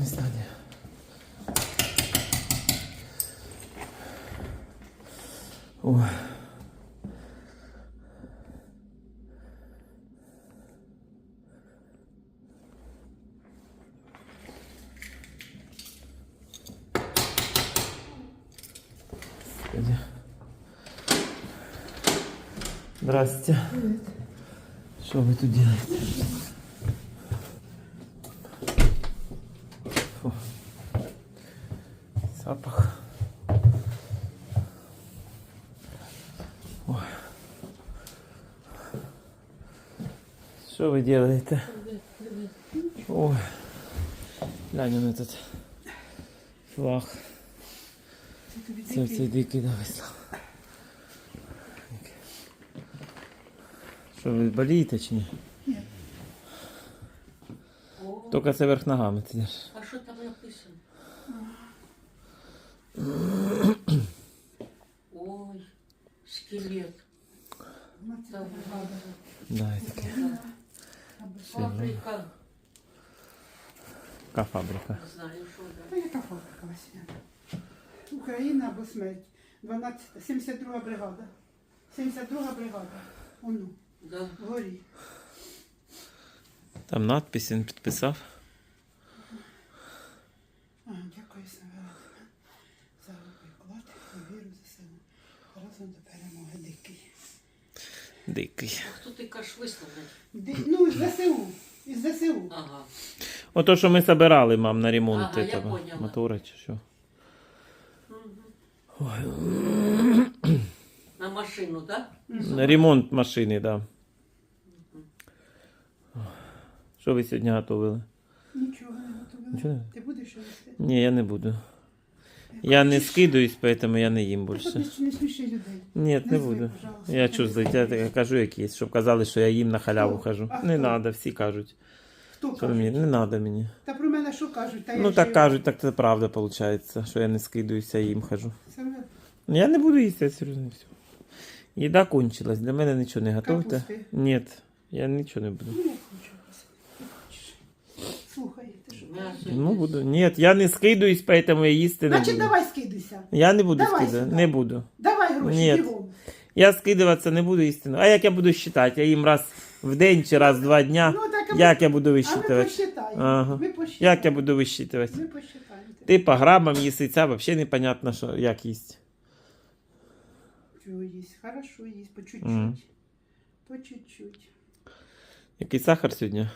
Не стадія. Ой. Господи. Здрасте. Что вы тут делаете? Что вы делаете? Ой. Глянь на этот флаг. Це цей дикий да, вислав. Що ви болієте чи ні? Тільки це верх ногами ти йдеш. а що там написано? Ой, скелет. Ну, це Там правда. Да, і таке. Фабрика. Яка фабрика? Не знаю, що Та яка фабрика Василя? Україна або смерть. 12, 72 бригада. 72 бригада. Ону, Да. вгорі. Там надпись він підписав. А, дякую, Савела, за вклад і віру за силу. Разом до перемоги дикий. Дикий. А хто ти кажеш висловлять? Ди... Ну, ЗСУ. Із ЗСУ. Ага. Ото, що ми збирали, мам, на ремонт Ага, я этого поняла. мотора чи що. На машину, так? На ремонт машини, да. Що ви сьогодні готували? Нічого не готувала. Нічого? Ти будеш вести? Ні, я не буду. Я не скидуюсь, поэтому я не їм більше. не сміши людей. Ні, не буду. Я що злить, я кажу якісь, щоб казали, що я їм на халяву хожу. Не треба, всі кажуть. Хто Що мені? Не треба мені. Та про мене що кажуть? Та я Ну так і- кажуть, так це правда виходить, що я не скидуюся, а їм хожу. Ну, Я не буду їсти, я серйозно все. Їда кончилась, для мене нічого не готовте. Капусти? Ні, я нічого не буду. Ну, я хочу. Ти хочеш. Слухай, ти що? М'ясо. Ну буду. Ні, я не скидуюсь, поэтому я їсти не Значить, буду. давай скидуйся. Я не буду Давай скидати, сюди. не буду. Давай гроші, Ні. бігом. Я скидуватися не буду істину. А як я буду вважати? Я їм раз в день чи раз в два дня. Ну, так, а ми- Як я буду А ми висчитувати? посчитаємо. Ага. Ми посчитаємо. Як я буду висчитувати? Ми посчитаємо. Ти по грамам їси, ця взагалі непонятно, що, як їсть. Чого їсть? Хорошо їсть, по чуть-чуть. Мгм. По чуть-чуть. Який сахар сьогодні?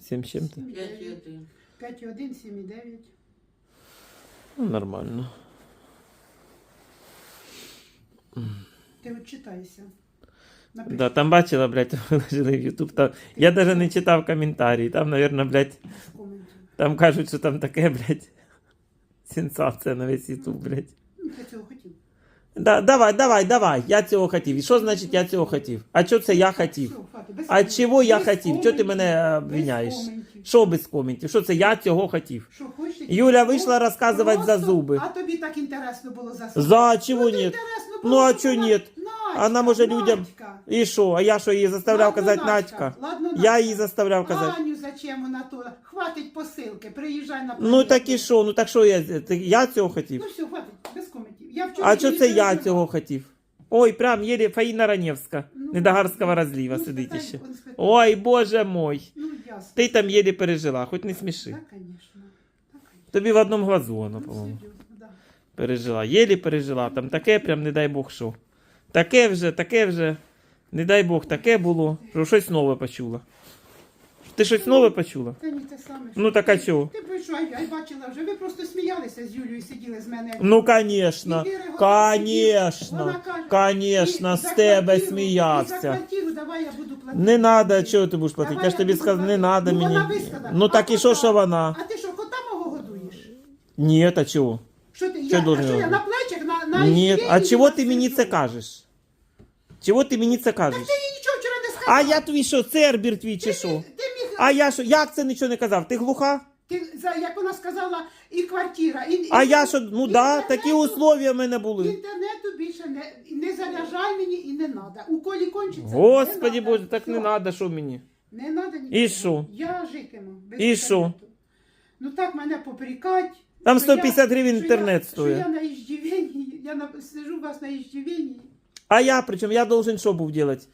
Сім з чим-то? 5,1. 5,1, 7,9. Ну, нормально. Ти от читайся. Напиши. Да, там бачила, блядь, виложили в YouTube. Там... Я навіть не читав коментарі. Там, мабуть, блядь, в коменті. там кажуть, що там таке, блядь, сенсація на весь YouTube, блядь. Ну, Ти цього хотів. Да, давай, давай, давай, я цього хотів. І що значить я цього хотів? А що це я хотів? А чого я хотів? Чого ти мене е, обвиняєш? Що без коментів? Що це я цього хотів? Що хочеш? Юля вийшла розказувати за зуби. А тобі так інтересно було за зуби. За чого Ну, ні? Ну, а чого ні? Надька, Вона може людям- Надька. І що? А я що її заставляв Ладно, казати Надька? Ладно, Я її заставляв казати. Аню, зачем вона то? Хватить посилки, приїжджай на Ну так і що? Ну так що я, я цього хотів? Ну все, хватить, без коментів. Я вчора А що її це я переживала. цього хотів? Ой, прям єлі Фаїна Раневська, Ну, недогарського розліва ну, сидить спитай, он. Ой, боже мой. Ну, ясно. Ти там єлі пережила, хоч не сміши. Так, конечно. Тобі в одному глазу воно, Ну, по-моєму. серйозно, да. Пережила. Єлі пережила. Там таке, прям не дай Бог що. Таке вже, таке вже. Не дай Бог, таке було, що щось нове почула. Ти щось нове почула? Та ні, те саме. Ну, так а чого? Ти б що, я й бачила вже, ви просто сміялися з Юлією, сиділи з мене. Ну, Гончар конечно, конечно, з тебе і За квартиру давай я буду платити. Не надо, чого ти будеш платити? Давай Я ж тобі сказав, не надо ну, мені. Вона висказала. Ну так А і що, що вона? А ти що, кота мого годуєш? Ні, а чого? Що ти, Що я, а що я на на, Ні, а чого ти мені це кажеш? Чого ти мені це кажеш? Ти їй нічого вчора не сказала. А я тобі що, цербір твій чи що? Ти міг, А я що, як це нічого не казав? Ти глуха? ти, за, як вона сказала, і квартира, і... А і- я що, ну да, такі условия в мене були. Інтернету більше не, не заряджай мені і не треба. У колі кончиться. Господі не Боже, так не Всьо. треба, що мені? Не треба нічого. І що? Я житиму. Без І що? інтернету. Ну так мене попрікать. Там що я- 150 гривень що інтернет я. Що я на іждівенні, я на, сижу у вас на іждівенні. А я причому я должен що був делать?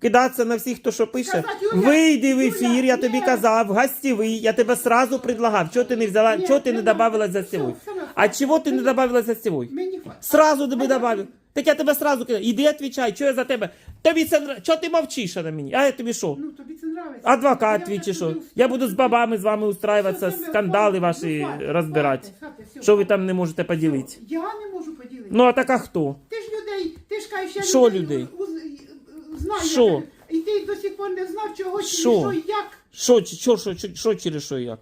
Кидатися на всіх, хто що пише. Сказать, Юля, Вийди в Юля, я тобі ні. казав, гостєвий, я тебе сразу предлагав. Чого ти не взяла, Ні, чого ти не не надо. добавила Все, все, все. А чого ти не добавила за Мені хватить. Сразу тебе добавив. Так я тебе сразу кидаю. Іди відповідай, що я за тебе. Тобі це нра- Чого ти мовчиш на мені? А я тобі що? Ну, тобі це нравиться. Адвокат твій чи що? Я буду з бабами з вами Що це скандали ви? ваші Ну, хватить, розбирати. хватить, хватить, все, Що ви там не можете поділити? Я не можу поділити. Ну а так а хто? Ти ж людей, ти ж кажеш, я Що людей? у- у- знаю. Що? І ти до сих пор не знав, чого чи Що? що, і як. Що, чи- що, що, що, що через що і як?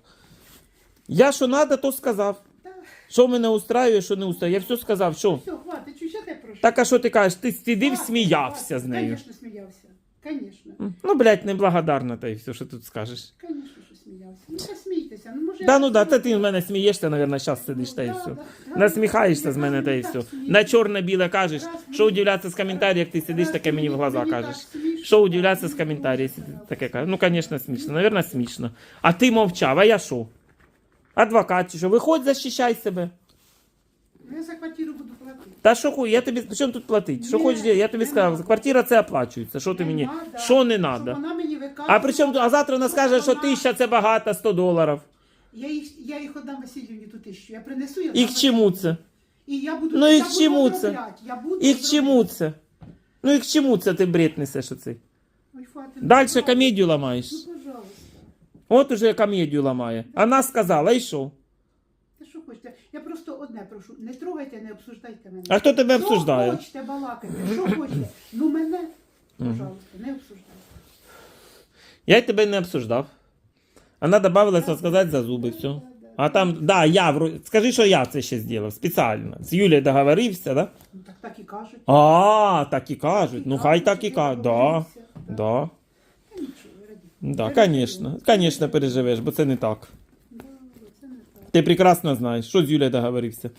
Я що надо, то сказав. Що мене устраює, що не устраює. Я все сказав, що? Все, хватить, чуть я тебе прошу. Так а що ти кажеш? Ти сидів, сміявся з нею. Конечно, сміявся. Конечно. Ну, блядь, неблагодарна та й все, що тут скажеш. Конечно, що сміявся. Ну, посмійтеся. Ну, може, Да ну да, та ти в мене смієшся, наверное, зараз сидиш та й все. да, да. Насміхаєшся з мене та й все. На чорне-біле кажеш, що удивлятися з коментарів, як ти сидиш, таке мені в глаза кажеш. Що удивлятися з коментарів, таке кажеш. Ну, звісно, смішно. Наверное, смішно. А ти мовчав, а я що? Адвокат чи що? Виходь, захищай себе. Ну, Я за квартиру буду платити. Та що хуй, я тобі при чому тут платить? Що Ні, хочеш, я тобі не сказав, надо. квартира це оплачується. Що ти Не мені? надо, Що не щоб треба? Вона мені виказувала. А при чому, а завтра вона скаже, що Вона- тисяча це багато, 100 доларів. Я їх, я їх отдам Васильівні ту тисячу. Я принесу я І к чому це? І я буду, Ну, і я к буду чому це? Я буду І к чому це? Ну і к чому це ти бред несеш оцей? Ну, Далі комедію ламаєш. Ну, пожалуйста. От уже комедію ламає. Вона сказала, і що? Та що хочете? Я просто одне прошу. Не трогайте, не обсуждайте мене. А хто тебе Що обсуждає? хочете балакати? Що хочете? Ну мене, пожалуйста, не обсуждайте. Я й тебе не обсуждав. Вона добавилася сказати за зуби, все. А там, да, я вро- скажи, що я це ще зробив спеціально. З Юлією договорився, да? Ну так так і кажуть. А, так і кажуть. Ну хай так і кажуть. Да, договорився. да. Нічого, раді. Да, звісно. Звісно, переживеш, бо це не так. Да, це не так. Ти прекрасно знаєш, що з Юлією договорився.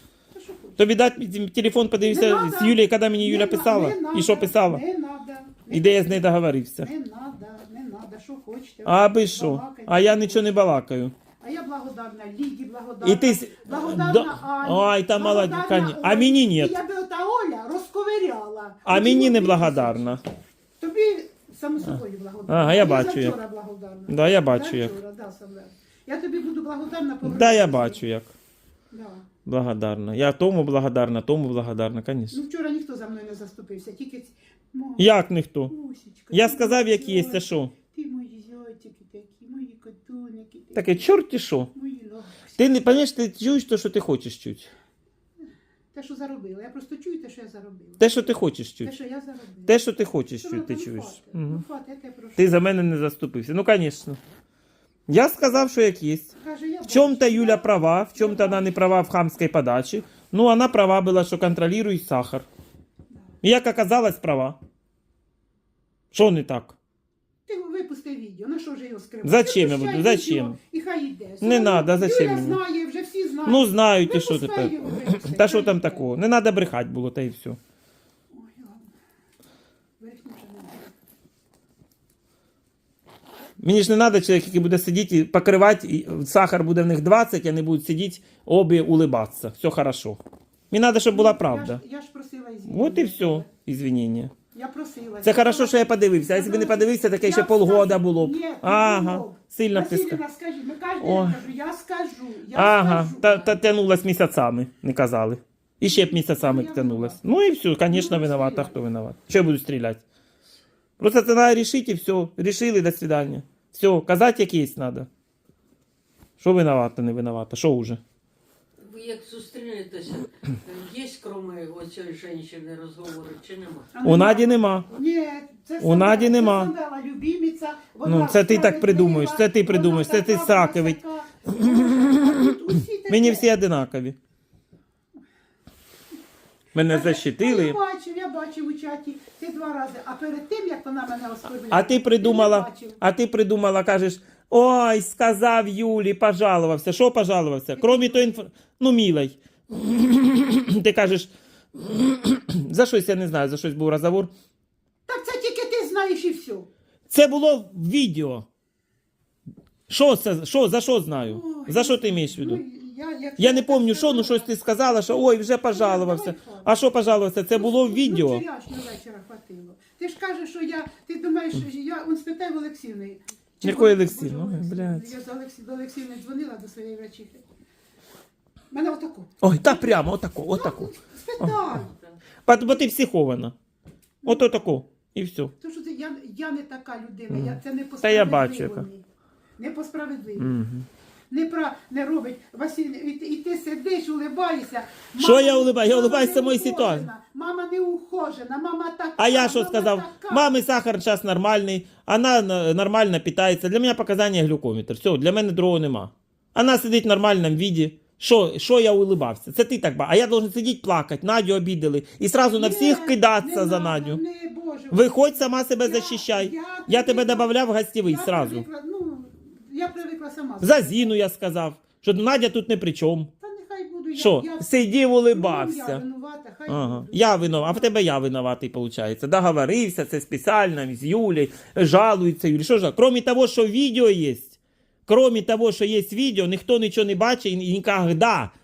Тобі дати телефон, Не подивився надо. з Юлією, коли мені Не Юля на- писала. не надо, І що писала? Не надо. І де я з нею договорився. Не надо, не надо, що хочете. А аби що? Балакайте. А я нічого не балакаю. А я благодарна Ліді, благодарна. І ти с- благодарна Да. Ані. Ой, та благодарна коні- а Олі. мені ні. І я би ота Оля розковиряла. А мені не благодарна. Тобі само собою благодарна. Ага, я бачу, як. благодарна. Да, я бачу, як. да. Я тобі буду благодарна по Да, я бачу як. Да. Благодарна. Я тому благодарна, тому благодарна, звісно. Ну вчора ніхто за мною не заступився, тільки. Мо, Як ніхто? Мусічка, Я ти сказав, мої як є, це що? Ти мої зайчики такі, мої котуники такі, Таке, чорті що? мої лапці. Ти не пам'ятаєш, ти чуєш те, що ти хочеш чути. Те, що заробила. Я просто чую те, що я заробила. Те, що ти хочеш Те, чути. що я заробила. Те, що ти хочеш Що чути, ти чуєш. Угу. Ну, хватить, я тебе прошу. Ти за мене не заступився. Ну, звісно. Я сказав, що як є. В чем-то. Юля права, в чем-то она не права в хамской подаче. Ну, она права была, что контролирует сахар. И як оказалось, права. Що не так? Ти випусти відео, на що вже його скривати? Зачем я буду? Зачем? І хай йде. Не надо, зачем Юля мені? знає, вже всі знають. Ну, знають, і що тепер. Та що там такого? Не треба брехати було, та й все. Ой, ладно. Верхню вже не буде. Мені ж не треба чоловік, який буде сидіти і покривати, і сахар буде в них 20, а не будуть сидіти, обі улибатися. Все хорошо. Мені треба, щоб була правда. Я ж, я ж просила извинення. От і все, извинення. Я просила. Це хорошо, що я подивився. А б не подивився, таке ще полгода було б. Ні, Ага, сильно Василіна, скажіть, ми кожен кажу, я скажу, я Ага, скажу. та, та тянулась місяцями, не казали. І ще б місяцями я тянулась. Ну і все, звісно, Ну, виновата, хто виноват. Що я буду стріляти? Просто це треба рішити і все. Рішили, до свидання. Все, казати як є треба. Що виновата, не виновата, що уже? Ви як зустрінетеся, є кроме оцієї жінки розговори чи нема? У. Наді нема. Ні, це У Наді нема. Це Сандела, любімиця. вона Ну, це ти так справедлива, придумуєш, це ти придумуєш, це ти така, вона така. Тут усі. Мені всі одинакові. Мене Я защитили. бачив, я бачив у чаті це два рази. А перед тим, як вона мене оскорбила, А ти придумала, не бачив. а ти придумала, кажеш, ой, сказав Юлі, пожалувався. Що пожалувався? Кроме той інф... Ну, милий. Ти кажеш, за щось я не знаю, за щось був розговор. Так це тільки ти знаєш і все. Це було в відео. Що це? Що, за що знаю? Ой, За що ти маєш в виду? Ну, я, як Я не пам'ятаю, що, ну щось ти сказала, що ой, вже пожалувався. А що пожалувався? Це було в Ну, відео. вчорашнього вечора хватило. Ти ж кажеш, що я. Ти думаєш, що я он спитай в Олексівни. Чи Якої Олексіївни? Боже, Ой, Олексіївни. блядь. Я з Олексі... до Олексівни дзвонила до своєї врачихи. Мене отаку. Ой, та прямо, отако, отако. Спитай. Бо, бо ти психована. От отако. І все. То що це я, я не така людина, я, це не по Та я бачу, яка. Не по справедливо. Мгм. Не, пра, не робить. Василь, і, і ти сидиш, улибаєшся. Що я улибаюсь? Я мама улибаюсь самої ситуації. Мама не ухожена, мама така. А я що сказав? така. Мами сахар зараз нормальний, вона нормально питається. Для мене показання глюкометр. Все, для мене другого нема. Вона сидить в нормальному віді. Що, що я улибався? Це ти так ба. А я должен сидіти плакати, Надю обідали. І сразу на всіх кидатися не за Надю. Не, Боже, Виходь сама себе Я- захищай. я Я тебе додавав в гостєвий сразу. Я привикла сама. За Зіну я сказав, що Надя тут не при чому. Та нехай буду я. Що? я, Сидів, Я улибався. винувата, хай Ага. буду. Я винуват, а в тебе я винуватий, виходить. Договорився, це спеціально з Юлею, жалується Юлі. Що ж, крім того, що відео є, крім того, що є відео, ніхто нічого не бачить і ніколи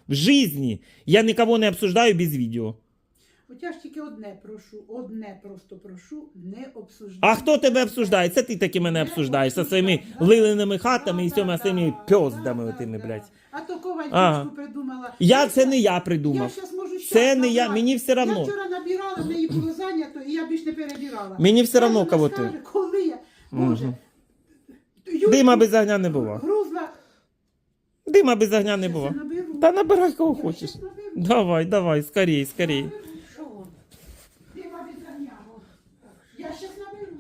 в житті я нікого не обсуждаю без відео. Я ж тільки одне прошу, одне просто прошу, не обсуждати. А хто тебе обсуждає? Це ти таки мене обсуждаєш зі своїми лиленими хатами і всіма своїми пьоздами отими, блядь. А то ковальчичку Ага. придумала. Я це не я Я придумав. щас можу щас Це не я, набрати. мені все Я равно. вчора набирала, в неї було зайнято, і я більш не перебирала. Мені все равно, вона кого ти. скаже, Коли я, Боже, Мгм. Дима без огня не було. Грузла. Дима без огня не було. Та набирай кого хочеш. Давай, давай, скорей, скорей. Наберу. Що воно? Дима без огня. Я щас наберу.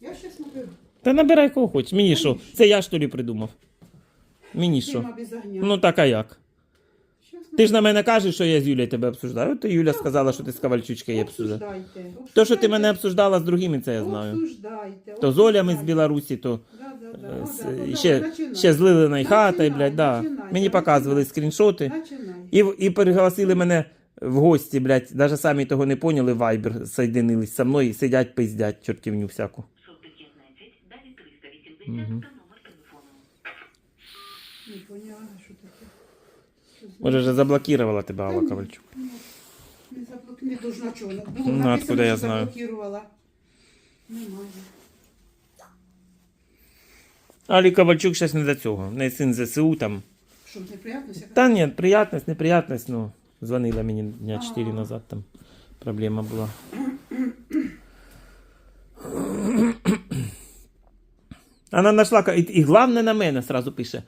Я щас наберу. Та набирай кого хочеш. Мені що? Це я що ли придумав? Мені що? Дима без огня. Ну так а як? Щас Ти ж на мене кажеш, що я з Юлею тебе обсуждаю. От і Юля сказала, що ти з Ковальчучкою її обсуждав. Обсуждайте. То, що ти мене обсуждала з другими, це я знаю. Обсуждайте. То з Олями з обсуждайте. Білорусі, то Да, да, да. е, Ну, з- ну, да, ще, починай. ще з Лилиною хатою, блядь, да. починай, Мені показували скріншоти. Починай. І, і пригласили мене в гості, блядь, навіть самі того не поняли, Вайбер соєдинились со мною і сидять, пиздять, чортівню всяку. 115, далі 380 Мгм. та номер телефону. Не поняла, що таке. Може, вже заблокувала тебе Алла Ковальчук. Не заблок... Не должна чого. Було Ну, написано, откуда я що знаю? заблокувала. Немає. Алі Ковальчук зараз не до цього. Не син ЗСУ там. Що, неприятно? Та ні, приятність, неприятність, ну, дзвонила мені дня 4 назад, там проблема була. Вона знайшла, і, і головне на мене сразу пише.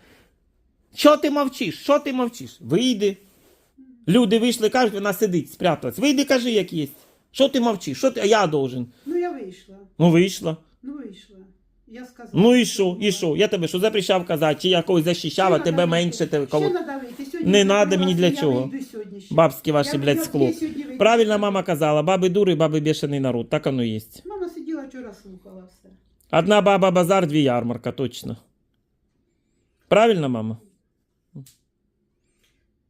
Що ти мовчиш? Що ти мовчиш? Вийди. Люди вийшли, кажуть, вона сидить, спряталась. Вийди, кажи, як є. Що ти мовчиш? Що ти? А я должен. Ну, я вийшла. Ну, вийшла. Ну, вийшла. Я сказала. Ну і що? І що? Я тебе що запрещав казати, чи я когось захищав, а тебе менше тебе кого. Не я надо мені для чого. Бабські ваші, блядь, скло. Правильно мама казала, баби дури, баби бешений народ. Так оно є. Мама сиділа вчора, слухала все. Одна баба базар, дві ярмарка, точно. Правильно, мама?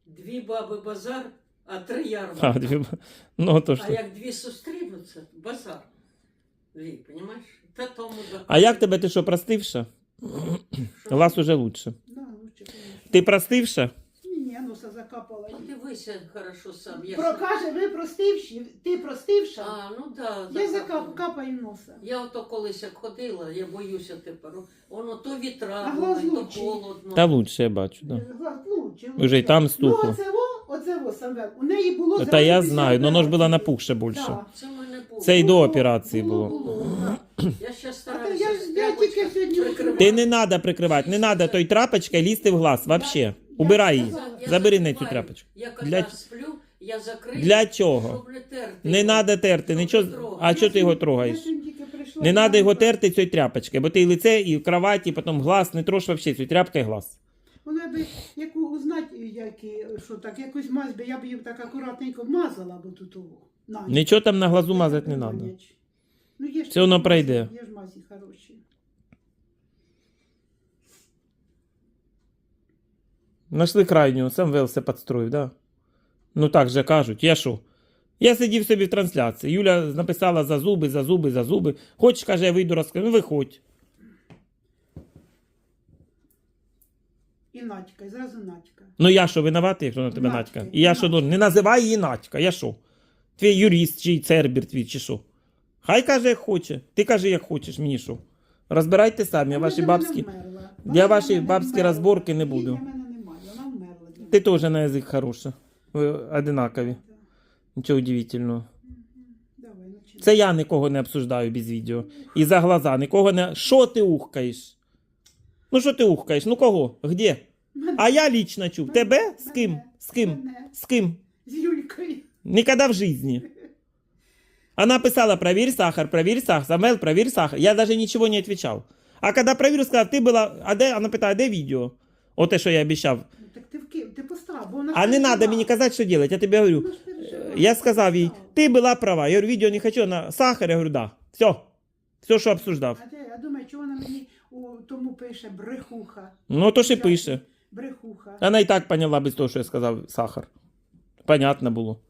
Дві баби базар, а три А, ярмарки. дві... Ну, то А що. як дві зустрінуться, базар. Дві, розумієш? Та тому да. А як тебе ти що, простивша? Що? Вас уже лучше. Да, лучше, конечно. Ти простивша? Ні, ні, носа закапала. Ну, Дивися хорошо сам. Я Про, каже, ви простивші, ти простивша? А, ну да. я да, закап, капаю носа. Я ото колись як ходила, я боюся тепер. Воно то вітра глаз були, то холодно. Та лучше, я бачу, да. Глаз лучше, Уже й там стухло. Ну, оце во, оце во, Самвел. У неї було Та зразу я після знаю, но воно ж було операції. напухше більше. Да. Це в мене було. Це й до операції було. да. Я ще А то стараюся. я, я тільки сьогодні. Ти не треба прикривати, не треба той трапочкою лізти в глаз, вообще. Убирай її. Забери на цю тряпочку. Я коли Для- сплю, я закрию, Для чого? щоб не терти. Не треба терти, нічого. А чого ти його трогаєш? Не треба його терти цією тряпочкою, бо ти і лице, і в кроваті, потім глаз, не трош вообще цю тряпка і глаз. Вона би яку узнати, які, що так, якусь мазь би, я б її так акуратненько мазала би тут того. На ніч. Нічого там на глазу мазати не На треба. ніч. Ну, є ж воно мазі, пройде. Є ж мазі хороші. Нашли крайнього, сам Вел все підстроїв, да? Ну так же кажуть, я що? Я сидів собі в трансляції. Юля написала за зуби, за зуби, за зуби. Хочеш, каже, я вийду розкажу. Ну виходь. І Надька, і зразу Надька. Ну я що, винуватий, якщо на тебе Надька, Надька? І я що, должен? не називай її Надька, я що? Твій юрист чи цербір твій, чи що? Хай каже, як хоче. Ти кажи, як хочеш, мені що. Розбирайте самі, Вона ваші бабські. Я ваші бабські розборки не буду. для мене немає, вона мене. теж на язик хороша. Ви одинакові. Нічого удивительного. Давай. Це я нікого не обсуждаю без відео. І за глаза нікого не. Що ти ухкаєш? Ну що ти ухкаєш? Ну кого? Где? А я лично чув. Тебе? З ким? мене- З ким? мене. З ким? З Юлькою. Никогда в жизни. Она писала, проверь сахар, проверь сахар, Самвел, проверь сахар. Я даже ничего не отвечал. А когда проверил, сказал, ты была, а де, она вона питає, де відео? Оте, що я обіцяв. Бо вона А не надо мені казати, що делать, я тобі говорю. Переживала. Я сказав їй, ти була права. Я говорю, відео не хочу, на сахар, я говорю, да. Все. Все, що обсуждав. А де, я думаю, чого вона мені у тому пише брехуха. Ну, то ж і пише. Брехуха. Вона і так поняла без того, що я сказав сахар. Понятно було.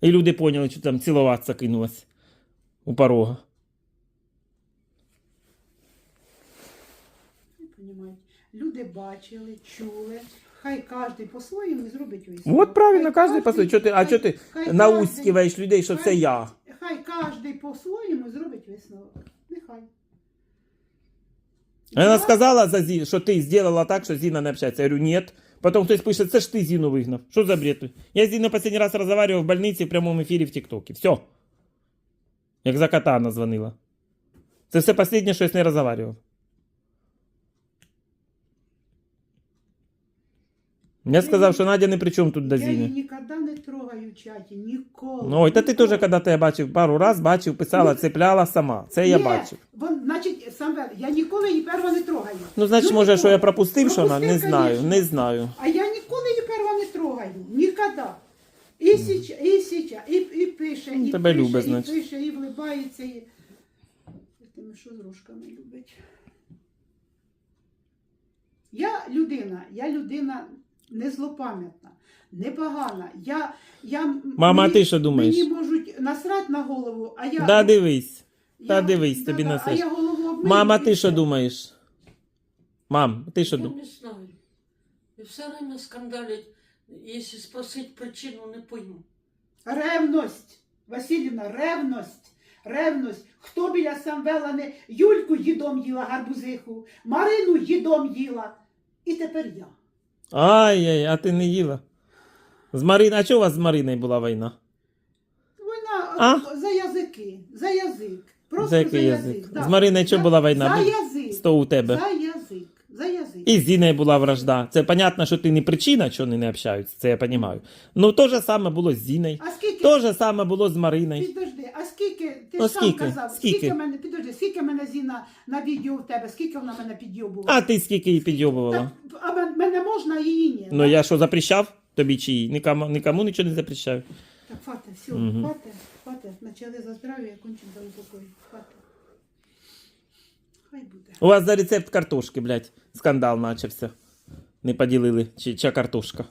І люди поняли, що там цілуватися кинулась у порога. Не понімають. Люди бачили, чули. Хай кожен по-своєму зробить висновок. От правильно, Хай кожен по Чо ти, а хай- чого ти хай наускиваєш людей, що це я? Хай кожен по-своєму зробить висновок. Нехай. Вона сказала за Зі, що ти зробила так, що Зіна не общається. Я говорю, ні. Потім хтось пише, це ж ти Зіну вигнав. Що за бред? Я з Зіною останній раз розмовляв в больниці в прямому ефірі в Тіктокі. Все. Як за кота вона дзвонила. Це все останнє, що я з нею розмовляв. Я сказав, що Надя не при чому тут до Я її ніколи не трогаю в чаті, ніколи. Ну, ой, та ти теж, коли тебе бачив, пару раз бачив, писала, Ну, цепляла сама. Це я Ні, бачив. Вон, значить, Самвел, я ніколи її перва не трогаю. Ну, значить, може, що я пропустив, що вона? Не Пропустив, знаю, конечно. не знаю. А я ніколи її перва не трогаю. Ніколи. І січа, і січа, і, і пише, Ну, і тебе пише, любить, і значить. пише, і влибається. І... Тими що з рожками любить. Я людина, я людина не злопам'ятна, не погана. Я, я, Мама, а мені- ти що думаєш? Мені можуть насрати на голову, а я... Да, дивись. я- та дивись, тобі да-да. А я голову обмию, Мама, ти що думаєш? Мам, ти що Я думаєш? не знаю. І все время скандалять. Якщо спросити причину, не пойму. Ревність, Васильівна, ревність, ревність. Хто біля Самвела не Юльку їдом їла гарбузиху, Марину їдом їла. І тепер я. Ай-яй, а ти не їла. З Марин... А чого у вас з Мариною була війна? Вона А? за язики, за язик. Просто За який язик? язик. да. З Мариною чого За- була війна? За Бу- язик. Сто у тебе. За язик. За язик. І з Зіною була вражда. Це понятно, що ти не причина, що вони не общаються, це я розумію. Ну, то же саме було з Зіною. А скільки То же саме було з Мариною. Підожди, скільки ти Ну, сам скільки? казав? Скільки? мене підожди, скільки мене Зіна на відео в тебе? Скільки вона мене підйобувала? А ти скільки її підйобувала? Так, а мен- мене можна, а її ні. Ну я що, запрещав тобі чи їй? Нікому, нікому нічого не запрещаю. Так, фате, все, Мгм. фате, фате. Почали за здрав'я, кончимо за упокой. Фате. Хай буде. У вас за рецепт картошки, блядь, скандал начався. Не поділили, чи, чия картошка.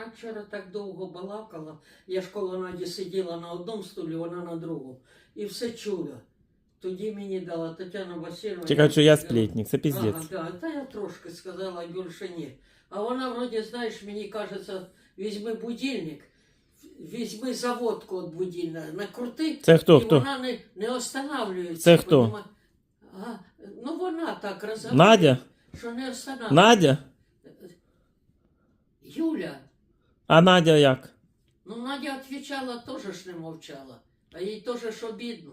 Вона вчора так довго балакала. Я ж коло Наді сиділа на одному столі, вона на другому. І все чула. Тоді мені дала Тетяна Васильівна. Чекають, що я сплетник, це піздець. Ага, да, та я трошки сказала, більше ні. А вона вроді, знаєш, мені кажеться, візьми будильник, візьми заводку від будильника, накрути, Це хто, і хто? вона не, не останавливається. Це хто? поніма- А, ну вона так розуміє, Надя? що не останавливається. Надя? Юля, А Надя як? ну Надя відповідала, теж ж не мовчала, а їй теж ж обідно.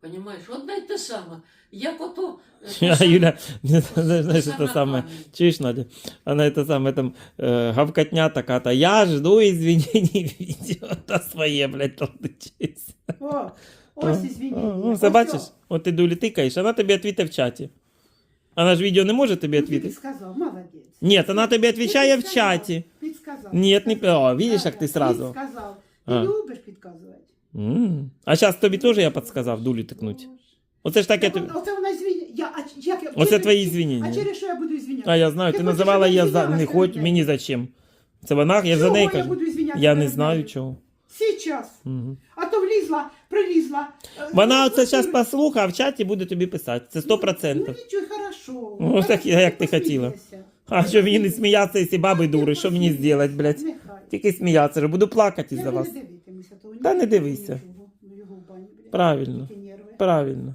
Понімаєш, одне й те саме. Як ото... е, те А Юля, знаєш, Саме це саме. Чуєш, Надя? Вона це саме там е, гавкотня така, та я жду извинений відео, та своє, блядь, толдичись. О, ось і звініння. Ну, це Ось бачиш? От ти дулі тикаєш, вона тобі відповідає в чаті. Вона ж відео не може тобі Ну, ти підсказав, молодець. Ні, вона тобі Ти відповідає в підсказав, чаті. Підсказав. Ні, не підсказав. о, видиш, Да, як ти да, сразу. Підсказав. Ти А. любиш підказувати. М. А зараз тобі теж я підсказав дулі тикнуть. Оце ж так я Так, тобі. Оце вона звіння. Я, а, ч- як, я- Оце через- твої А звінення. через що я буду звіняти? А я знаю, ти хочеш, називала щоб я я за звінялась не перед хоч, нею? мені зачем. Це вона, я за Чого неї я кажу. буду звінятися Я не перед знаю нею? чого. Сейчас. Угу. А то влізла, прилізла. е, Вона ну, оце ну, зараз ну, послухає, а в чаті буде тобі писати. Це 100%. Ну нічого, хорошо. Ну, так я- як ти хотіла. Посмієшся. А що мені не сміятися, якщо баби дури, що мені зробити, блядь? Тільки сміятися, ж буду плакати із-за вас. Та не дивися. Правильно. Правильно.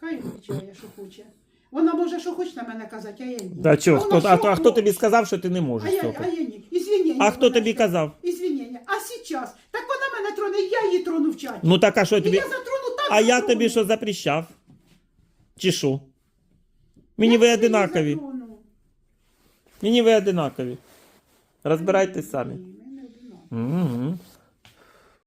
Хай відчуває, що хоче. Вона може, що хоче на мене казати, а я ні. Та вона хто, а, то- а хто тобі сказав, що ти не А можеш я, а я ні. Ізвинення. А хто вона тобі казав? Ізвинення. А сейчас? Так вона мене троне, я її трону в чаті. Ну так а що І тобі? я затрону так, А я затрону. тобі що запрещав? Чи що? Мені ви одинакові. Мені ви одинакові. Розбирайтесь самі. Угу.